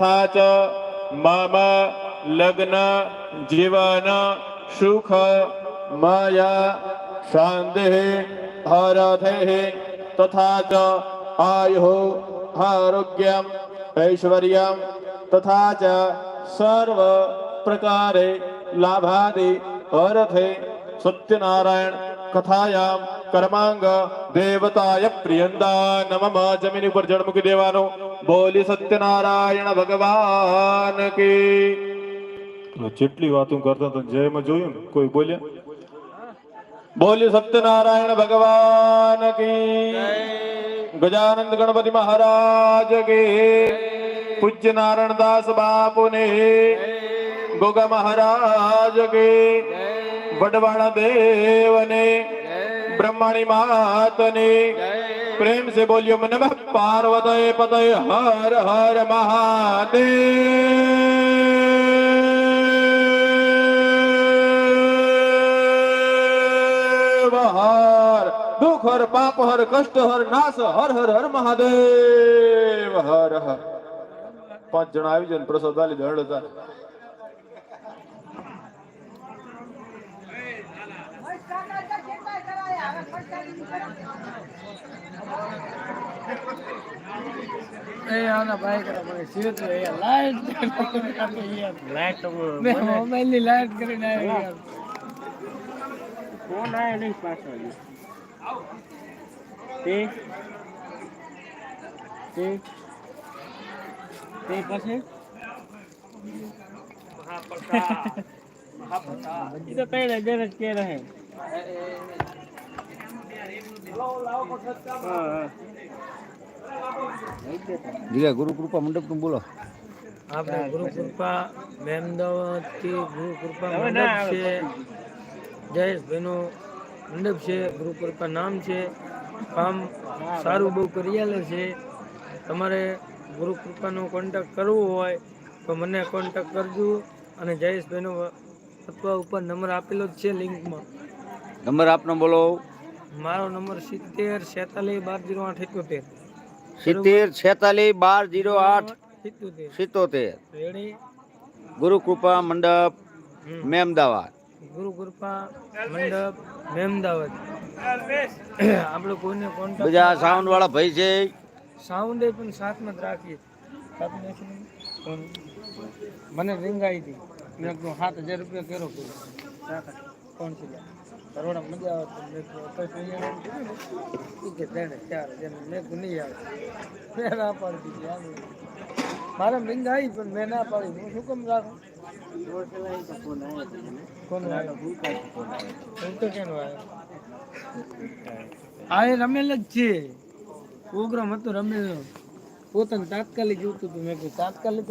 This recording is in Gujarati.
તથા ચ મમ લગ્ન જીવન સુખ માયા શાંતિ હરથે તથા ચ આયુ આરોગ્યમ ઐશ્વર્યમ તથા ચ સર્વ પ્રકારે લાભાદિ અર્થે સત્યનારાયણ કથાયામ કર્માંગ દેવતાય પ્રિયંદા નમઃ જમીન ઉપર જળ મૂકી દેવાનો બોલી સત્યનારાયણ ભગવાન કી જેટલી વાતો કરતા હતા જયમાં જોયું કોઈ બોલ્યા બોલી સત્યનારાયણ ભગવાન કી ગજાનંદ ગણપતિ મહારાજ કે પૂજ્ય નારાયણ દાસ બાપુ ને ગોગા મહારાજ કે વડવાણા દેવ ને બ્રહ્માણી માતની પ્રેમ સે બોલ્યો નમઃ પાર્વતય પતય હર હર મહાદેવ. હર, દુઃખ, હર, પાપ, હર, કષ્ટ, હર, નાશ, હર હર હર, મહાદેવ. હર હર. પાંચ જણા આવી જાય પ્રસાદ વાલી ધડ લાઈટ કરીને ફોન આવે નહીં પાછો તે? તે? પછી? એ તો કઈ નજર જ કે રહે. હા, હા. જીરા ગુરુ કૃપા મંડપનું બોલો. આપણે ગુરુ કૃપા મહેમદાવાદથી ગુરુ કૃપા મંડપ છે જયેશભાઈનું મંડપ છે ગુરુ કૃપા નામ છે કામ સારું બહુ કરિયાલે છે. તમારે ગુરુ કૃપાનો કોન્ટેક્ટ કરવો હોય તો મને કોન્ટેક્ટ કરજો અને જયેશભાઈનો અથવા ઉપર નંબર આપેલો જ છે લિંકમાં. નંબર આપનો બોલો. મારો નંબર સિત્તેર છેતાલીસ બાર જીરો આઠ એકોતેર. સિત્તેર છેતાલીસ બાર જીરો આઠ. સિત્તોતેર. ગુરુકૃપા ગુરુ કૃપા મંડપ. મેમદાવાદ. ગુરુ કૃપા મંડપ મહેમદાવાદ આપણે કોઈને કોન્ટેક્ટ બીજા સાઉન્ડ વાળા ભાઈ છે. સાઉન્ડ એ પણ સાથમાં જ રાખીએ? મને રીંગ આવી હતી મેં હાથ હજાર રૂપિયા કેરો કર્યો. કોણ મજા આવે તો મેં કોઈ આવે. મેં પાડી મારે રિંગ આવી, પણ મેં ના પાડી. હું શું કેમ રાખું? કોણ હું તો કેમ એ રમેલ જ છે. પ્રોગ્રામ હતો રમેલ પોતાને તાત્કાલિક જોતું હતું મેં તાત્કાલિક તો